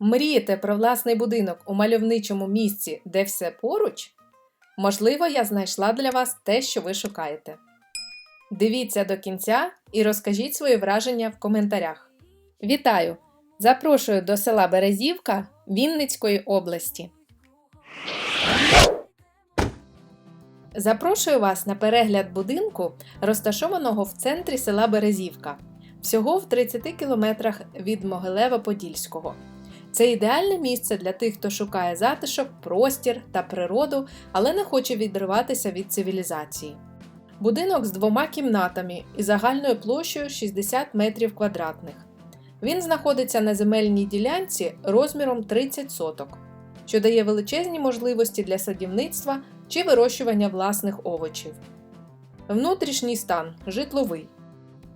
Мрієте про власний будинок у мальовничому місці, де все поруч? Можливо, я знайшла для вас те, що ви шукаєте. Дивіться до кінця і розкажіть свої враження в коментарях. Вітаю! Запрошую до села Березівка Вінницької області. Запрошую вас на перегляд будинку, розташованого в центрі села Березівка, всього в 30 кілометрах від Могилева-Подільського. Це ідеальне місце для тих, хто шукає затишок, простір та природу, але не хоче відриватися від цивілізації. Будинок з двома кімнатами і загальною площею 60 метрів квадратних. Він знаходиться на земельній ділянці розміром 30 соток, що дає величезні можливості для садівництва чи вирощування власних овочів. Внутрішній стан житловий.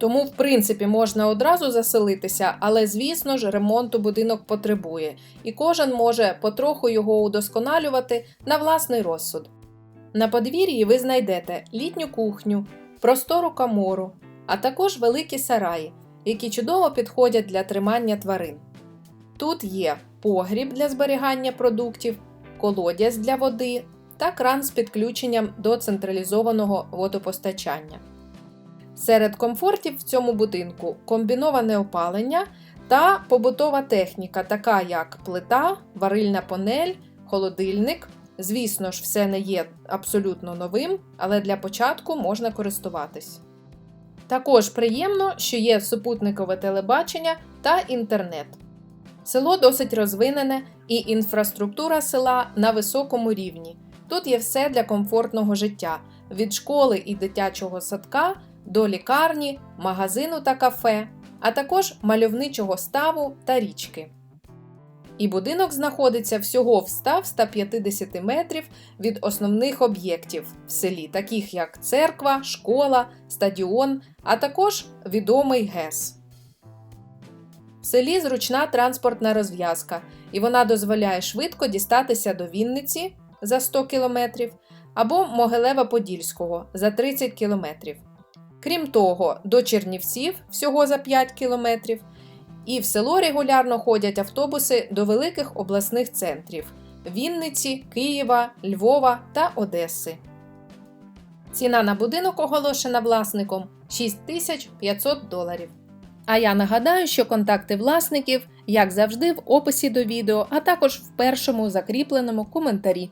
Тому, в принципі, можна одразу заселитися, але, звісно ж, ремонту будинок потребує, і кожен може потроху його удосконалювати на власний розсуд. На подвір'ї ви знайдете літню кухню, простору камору, а також великі сараї, які чудово підходять для тримання тварин. Тут є погріб для зберігання продуктів, колодязь для води та кран з підключенням до централізованого водопостачання. Серед комфортів в цьому будинку комбіноване опалення та побутова техніка, така як плита, варильна панель, холодильник. Звісно ж, все не є абсолютно новим, але для початку можна користуватись. Також приємно, що є супутникове телебачення та інтернет. Село досить розвинене і інфраструктура села на високому рівні. Тут є все для комфортного життя: від школи і дитячого садка до лікарні, магазину та кафе, а також мальовничого ставу та річки. І будинок знаходиться всього в 100-150 метрів від основних об'єктів в селі, таких як церква, школа, стадіон, а також відомий ГЕС. В селі зручна транспортна розв'язка, і вона дозволяє швидко дістатися до Вінниці за 100 км або Могилева-Подільського за 30 км. Крім того, до Чернівців всього за 5 км, і в село регулярно ходять автобуси до великих обласних центрів Вінниці, Києва, Львова та Одеси. Ціна на будинок оголошена власником 6500 доларів. А я нагадаю, що контакти власників, як завжди, в описі до відео, а також в першому закріпленому коментарі.